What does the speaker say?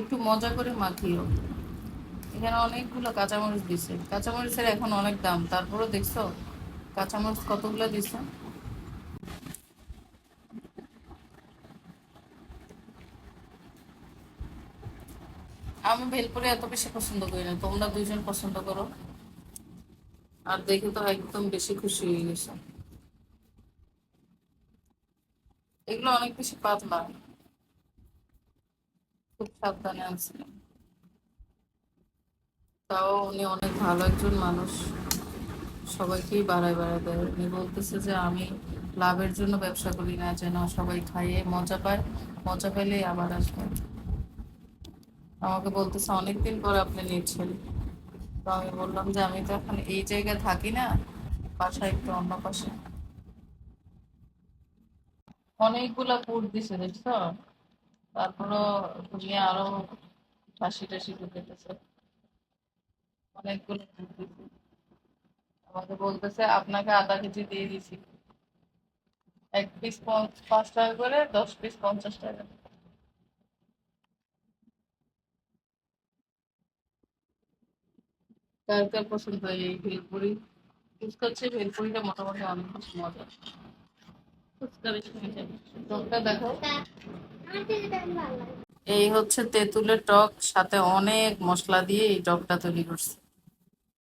একটু মজা করে মাখিও। এখানে অনেকগুলো কাঁচামরিচ দিছে। কাঁচামরিচের এখন অনেক দাম। তারপরেও দেখছ কাঁচামরিচ কতগুলো দিছে? আমি ভেলপুরি এত বেশি পছন্দ করি না। তোমরা দুইজন পছন্দ করো। আর দেখে তো একদম বেশি খুশি হয়ে গেছে। এগুলো অনেক বেশি পাতলা। খুব সাবধানে আনছিলাম তাও উনি অনেক ভালো একজন মানুষ। সবাইকেই বাড়ায় বাড়ায় দেয়। উনি বলতেছে যে, আমি লাভের জন্য ব্যবসা করি না, যেন সবাই খাইয়ে মজা পায়। মজা পেলেই আবার আসবে। আমাকে বলতেছে, অনেকদিন পর আপনি নিচ্ছেন। তো আমি বললাম যে, আমি তো এখন এই জায়গায় থাকি না বাসা একটু অন্য পাশে। অনেকগুলা পুর দিছে দেখছ তারপরও তুমি আরও হাসি টাসি ঢুকেতেছে। অনেকগুলো আমাকে বলতেছে, আপনাকে আধা কেজি দিয়ে দিছি। এক পিস পাঁচ টাকা করে, দশ পিস পঞ্চাশ টাকা। কার কার পছন্দ হয় এই ভেলপুরি। ফুচকার চেয়ে ভেলপুরিটা মোটামুটি অনেক মজা। ফুচকা বেশি দেখো এই হচ্ছে তেঁতুলের টক সাথে অনেক মশলা দিয়ে এই টকটা তৈরি করছে।